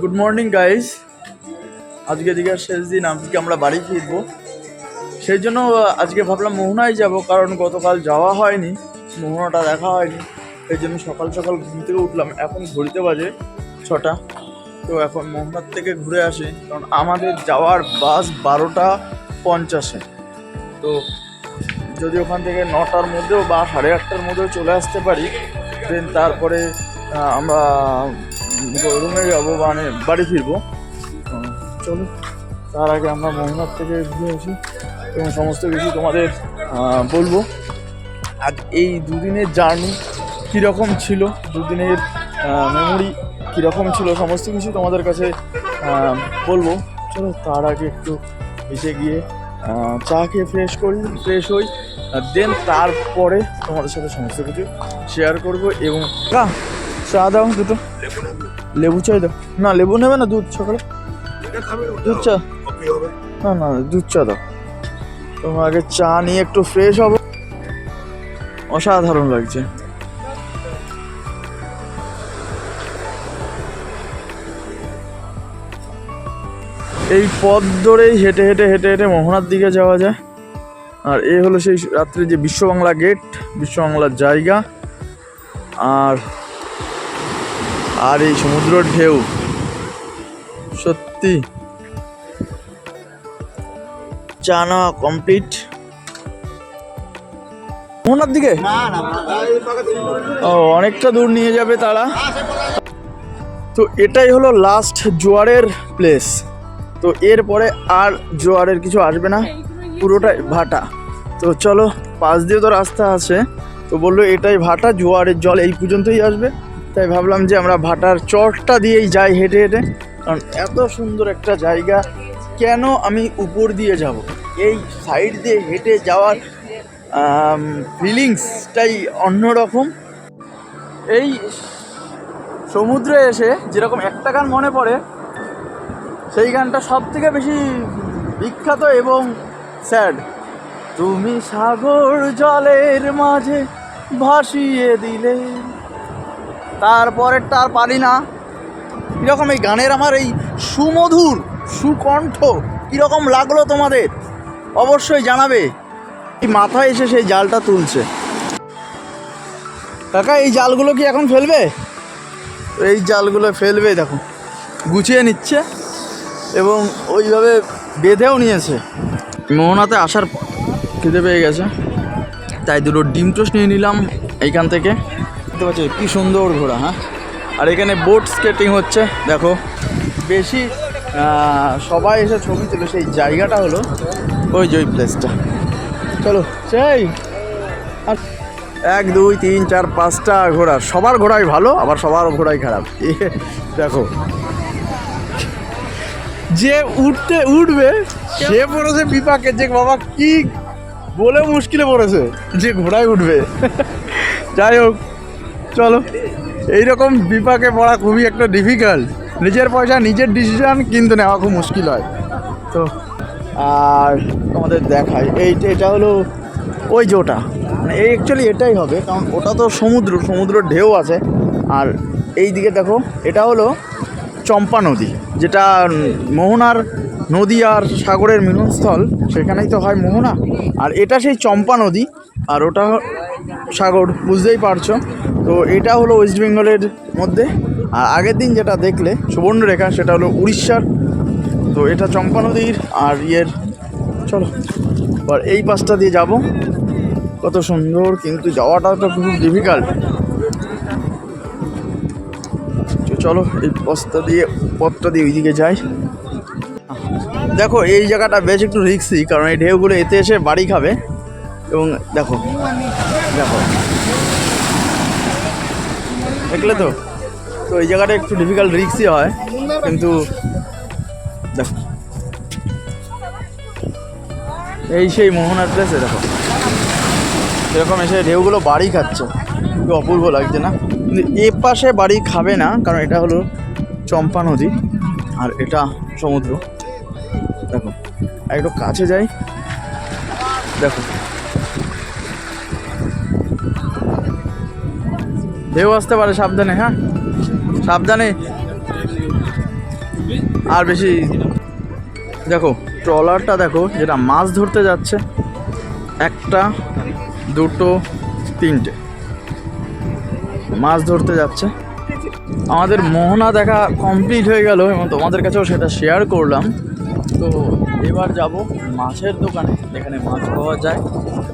Good morning guys আজকে দিকে শেষ দিন, আজকে আমরা বাড়ি ফিরবো। সেই জন্য আজকে ভাবলাম মোহনায় যাব, কারণ গতকাল যাওয়া হয়নি, মোহনাটা দেখা হয়নি। সেই জন্য সকাল সকাল ঘুম থেকে উঠলাম। এখন ঘড়িতে বাজে ছটা। তো এখন মোহনার থেকে ঘুরে আসি, কারণ আমাদের যাওয়ার বাস বারোটা পঞ্চাশে। তো যদি ওখান থেকে নটার মধ্যেও বা সাড়ে আটটার মধ্যেও চলে আসতে পারি দেন তারপরে আমরা রুমে যাব মানে বাড়ি ফিরবো। চলো, তার আগে আমরা মোহনার থেকে ঘুরে আসি। এবং সমস্ত কিছু তোমাদের বলব। আজ এই দুদিনের জার্নি কীরকম ছিল? দুদিনের মেমোরি কীরকম ছিল? সমস্ত কিছু তোমাদের কাছে বলব। চলো, তার আগে একটু এসে গিয়ে চা খেয়ে ফ্রেশ করি ফ্রেশ হই দেন তারপরে তোমাদের সাথে সমস্ত কিছু শেয়ার করব এবং চা দাও দুটো। লেবু চাই দাও। না, লেবু নেবে না, দুধ সকালে। দুধ চা। না না, দুধ চা দাও। তোমার আগে চা নিয়ে একটু ফ্রেশ হব। অসাধারণ লাগছে। এই পথ ধরেই হেঁটে হেঁটে হেঁটে হেঁটে মোহনার দিকে যাওয়া যায়। আর এ হলো সেই রাত্রে যে বিশ্ব বাংলা গেট বিশ্ব বাংলার জায়গা। আর আর এই সমুদ্র ঢেউ। সত্যি। চা নেওয়া কমপ্লিট মোহনার দিকে। ও অনেকটা দূর নিয়ে যাবে তারা। তো এটাই হলো লাস্ট জোয়ারের প্লেস তো এরপরে আর জোয়ারের কিছু আসবে না। পুরোটাই ভাটা। তো চলো পাশ দিয়ে তো রাস্তা আছে। তো বলল এটাই ভাটা জোয়ারের জল এই পর্যন্তই আসবে। তাই ভাবলাম যে আমরা ভাটার চটটা দিয়েই যাই হেঁটে হেঁটে। কারণ এত সুন্দর একটা জায়গা, কেন আমি উপর দিয়ে যাব? এই সাইড দিয়ে হেঁটে যাওয়ার ফিলিংসটাই অন্যরকম। এই সমুদ্রে এসে যেরকম একটা গান মনে পড়ে, সেই গানটা সব থেকে বেশি বিখ্যাত এবং স্যাড তুমি সাগর জলের মাঝে ভাসিয়ে দিলে। তারপরেরটা আর পারি না। কীরকম এই গানের আমার এই সুমধুর সুকণ্ঠ কীরকম লাগল তোমাদের? অবশ্যই জানাবে। এই মাথায় এসে সেই জালটা তুলছে। কাকা, এই জালগুলো কি এখন ফেলবে? এই জালগুলো ফেলবে, দেখো। গুছিয়ে নিচ্ছে এবং ওইভাবে বেঁধেও নিয়েছে। মোহনাতে আসার খেতে পেয়ে গেছে। তাই দুটো ডিম টোস্ট নিয়ে নিলাম এইখান থেকে। দেখতে পাচ্ছি, কি সুন্দর ঘোড়া হ্যাঁ? আর এখানে বোট স্কেটিং হচ্ছে, দেখো। বেশি সবাই এসে ছবি তুলে, সেই জায়গাটা হলো ওই যে ওই প্লেসটা চলো, সেই। আর এক, দুই, তিন, চার, পাঁচটা ঘোড়া, সবার ঘোড়াই ভালো, আবার সবার ঘোড়াই খারাপ। দেখো। যে উঠতে উঠবে, সে পড়েছে বিপাকে, যে বাবা কি বলে মুশকিলে পড়েছে, যে ঘোড়ায় উঠবে। যাই হোক চলো। এইরকম বিপাকে পড়া খুবই একটা ডিফিকাল্ট নিজের পয়সা, নিজের ডিসিশন কিন্তু নেওয়া খুব মুশকিল হয়। তো, আর তোমাদের দেখায় এই এটা হলো ওই যে ওটা। মানে এই অ্যাকচুয়ালি এটাই হবে, কারণ ওটা তো সমুদ্র, সমুদ্রের ঢেউ আছে। আর এই দিকে দেখো, এটা হলো চম্পা নদী, যেটা মোহনার নদী আর সাগরের মিলনস্থল, সেখানেই তো হয় মোহনা। আর এটা সেই চম্পা নদী, আর ওটা সাগর, বুঝতেই পারছ। তো এটা হলো ওয়েস্ট বেঙ্গলের মধ্যে। আর আগের দিন যেটা দেখলে, সুবর্ণরেখা, সেটা হলো উড়িষ্যার। তো এটা চম্পা নদীর আর ইয়ের চলো, এবার এই পাশটা দিয়ে যাব। কত সুন্দর, কিন্তু যাওয়াটা তো খুব ডিফিকাল্ট চলো, এই পথটা দিয়ে পথটা দিয়ে ওইদিকে যাই। দেখো, এই জায়গাটা বেশ একটু রিক্সি কারণ এই ঢেউগুলো এতে এসে বাড়ি খাবে। এবং দেখো দেখো। দেখলে তো? তো এই জায়গাটা একটু ডিফিকাল্ট রিক্সই হয়, কিন্তু দেখো। এই সেই মোহনার প্লেসে দেখো। এরকম এসে ঢেউগুলো বাড়ি খাচ্ছে। খুব অপূর্ব লাগছে না? কিন্তু এ পাশে বাড়ি খাবে না, কারণ এটা হলো চম্পা নদী, আর এটা সমুদ্র। দেখো একটু কাছে যাই। দেখো। ঢেউ আসতে পারে, সাবধানে হ্যাঁ? সাবধানে। আর বেশি দেখো, ট্রলারটা দেখো, যেটা মাছ ধরতে যাচ্ছে, একটা, দুটো, তিনটে। মাছ ধরতে যাচ্ছে। আমাদের মোহনা দেখা কমপ্লিট হয়ে গেল, এবং তোমাদের কাছেও সেটা শেয়ার করলাম। তো এবার যাব মাছের দোকানে, যেখানে মাছ পাওয়া যায়।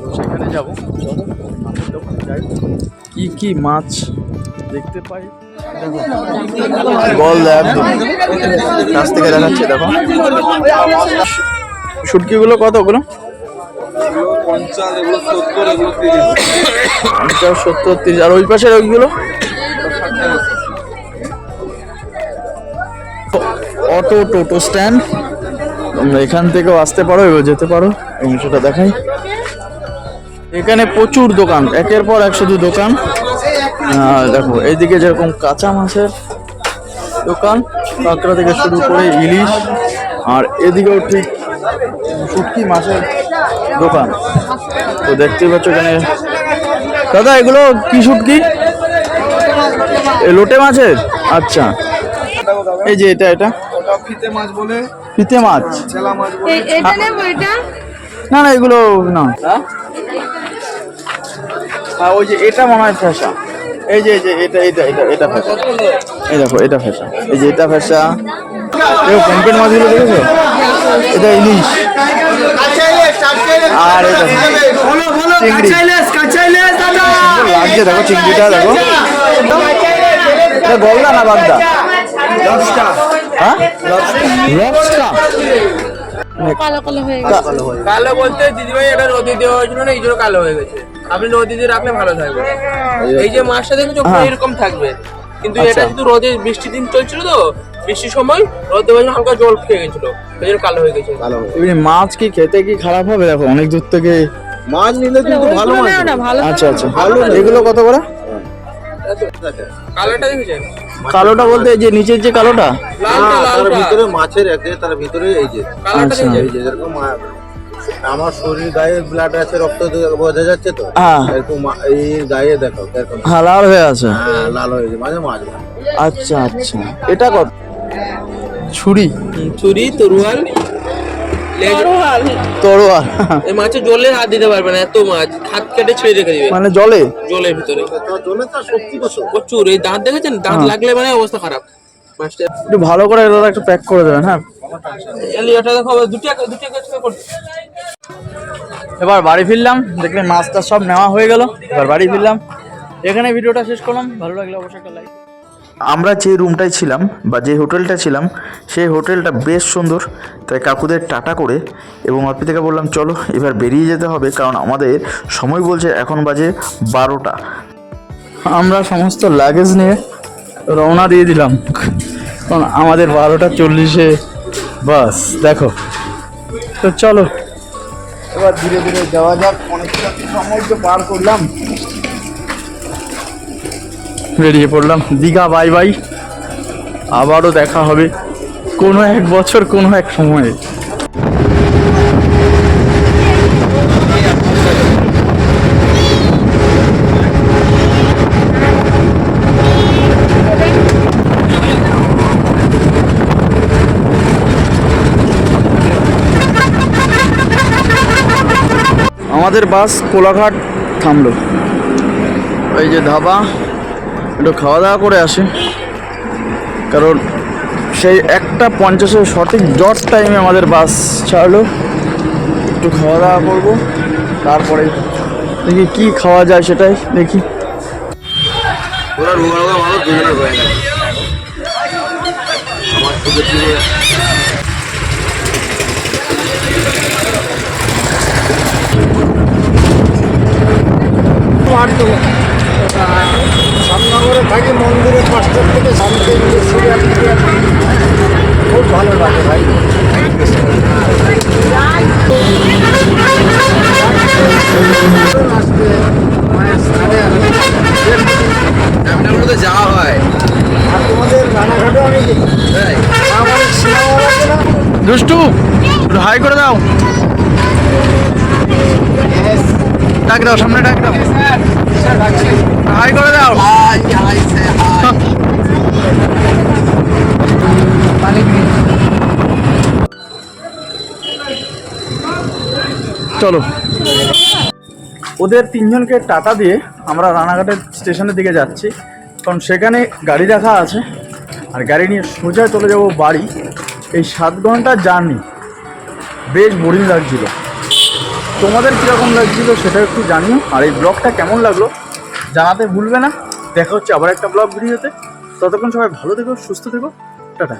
তো সেখানে যাব। চলো, মাছের দোকানে যাই। কি কি মাছ দেখতে পাই? বল কাছ থেকে দেখাচ্ছে, দেখো। শুটকিগুলো কত ওগুলো? পঞ্চাশ, সত্তর, তিরিশ। আর ওই পাশের ওইগুলো? Auto toto stand. তোমরা এখান থেকেও আসতে পারো এবং যেতে পারো। এবং সেটা দেখাই। এখানে প্রচুর দোকান। একের পর এক শুধু দোকান। দেখো এইদিকে যেরকম কাঁচা মাছের দোকান কাঁকড়া থেকে শুরু করে ইলিশ আর এদিকেও ঠিক শুটকি মাছের দোকান। তো দেখতেই পাচ্ছ এখানে। দাদা এগুলো কি শুটকি? লোটে মাছের? আচ্ছা। এই যে এটা এটা? ফিতে মাছ। বলে পিতে মাছ না না এগুলো না। হ্যাঁ? ওই যে এটা মনে হয় ফেসা এই যে এই যে এটা এটা এটা এটা ফেসা এই দেখো এটা ফেসা এই যে এটা ফেসা দেখো পম্পের মাছগুলো দেখেছ? এটা ইলিশ। আর এটা চিংড়ি। লাগছে দেখো চিংড়িটা দেখো। এটা গলদা না বাগদা? হ্যাঁ? কালো কালো হয়ে গেছে। কালো বলতে দিদিভাই এটা রোদে দেওয়া হয়েছিল না এই জন্য কালো হয়ে গেছে। আপনি দিয়ে রাখলে ভালো থাকবে। এই যে মাছটা দেখেছ হ্যাঁ। এরকম থাকবে। কিন্তু আচ্ছা। এটা কিন্তু রোদে বৃষ্টির দিন চলছিল তো বৃষ্টির সময় রোদ জন্য হালকা জল খেয়ে গেছিল। ওই জন্য কালো হয়ে গেছে। এমনি মাছ কি খেতে কি খারাপ হবে? দেখো অনেক দূর থেকে মাছ নিলে কিন্তু ভালো মাছ ভালো আচ্ছা আচ্ছা। এগুলো কত করে? কালোটা দেখেছেন? কালোটা বলতে এই যে নিচের যে কালোটা? ভিতরে মাছের একে তার ভিতরে এই যে। আচ্ছা। এই যে যেরকম আমার শরীর গায়ে ব্লাড আছে রক্ত বোঝা যাচ্ছে তো। হ্যাঁ। এরকম এই গায়ে দেখো এরকম হ্যাঁ লাল হয়ে আছে। হ্যাঁ, লাল হয়ে মাঝে মাছ আচ্ছা আচ্ছা। এটা কত? ছুরি। ছুরি তরুয়াল। এই মাছে জলে হাত দিতে পারবে না এত মাছ। হাত কেটে ছেড়ে রেখে দিবে। মানে জলে? জলের ভিতরে। প্রচুর। এই দাঁত দেখেছেন? দাঁত হ্যাঁ। লাগলে মানে অবস্থা খারাপ। মাছটা একটু ভালো করে দাদা একটু প্যাক করে দেবেন হ্যাঁ? এবার বাড়ি ফিরলাম দেখলে মাছটা সব নেওয়া হয়ে গেল। এবার বাড়ি ফিরলাম। এখানে ভিডিওটা শেষ করলাম। ভালো লাগলে অবশ্যই একটা লাইক আমরা যে রুমটায় ছিলাম বা যে হোটেলটা ছিলাম, সেই হোটেলটা বেশ সুন্দর। তাই কাকুদের টাটা করে এবং অর্পিতাকে বললাম, চলো, এবার বেরিয়ে যেতে হবে কারণ আমাদের সময় বলছে এখন বাজে বারোটা। আমরা সমস্ত লাগেজ নিয়ে রওনা দিয়ে দিলাম। কারণ আমাদের বারোটা চল্লিশে বাস দেখো। তো চলো। এবার ধীরে ধীরে যাওয়া যাক অনেকটা সময় তো পার করলাম। বেরিয়ে পড়লাম। দীঘা বাই বাই আবারও দেখা হবে। কোনো এক বছর কোনো এক সময়ে। আমাদের বাস কোলাঘাট থামলো। এই যে ধাবা, একটু খাওয়া দাওয়া করে আসে। কারণ সেই একটা পঞ্চাশের সঠিক জট টাইমে আমাদের বাস ছাড়লো। একটু খাওয়া দাওয়া করব, তারপরে দেখি কি খাওয়া যায় সেটাই দেখি। গেছে আমার ছিল সামনগরে থাকি মন্দিরের পাঁচটার থেকে শান্তি খুব ভালো লাগে ভাই। তো যাওয়া হয় আর তোমাদের রানাঘাটে আমি দুষ্টু হাই করে দাও। ডাক দাও সামনে ডাক দাও। হাই করে দাও। চলো। ওদের তিনজনকে টাটা দিয়ে আমরা রানাঘাটের স্টেশনের দিকে যাচ্ছি। কারণ সেখানে গাড়ি রাখা আছে। আর গাড়ি নিয়ে সোজা চলে যাব বাড়ি। এই সাত ঘণ্টা জার্নি। বেশ বোরিং লাগছিল। তোমাদের কীরকম লাগছিল সেটা একটু জানিও। আর এই ব্লগটা কেমন লাগল জানাতে ভুলবে না। দেখা হচ্ছে আবার একটা ব্লগ ভিডিওতে ততক্ষণ সবাই ভালো থেকো, সুস্থ থেকো। টাটা।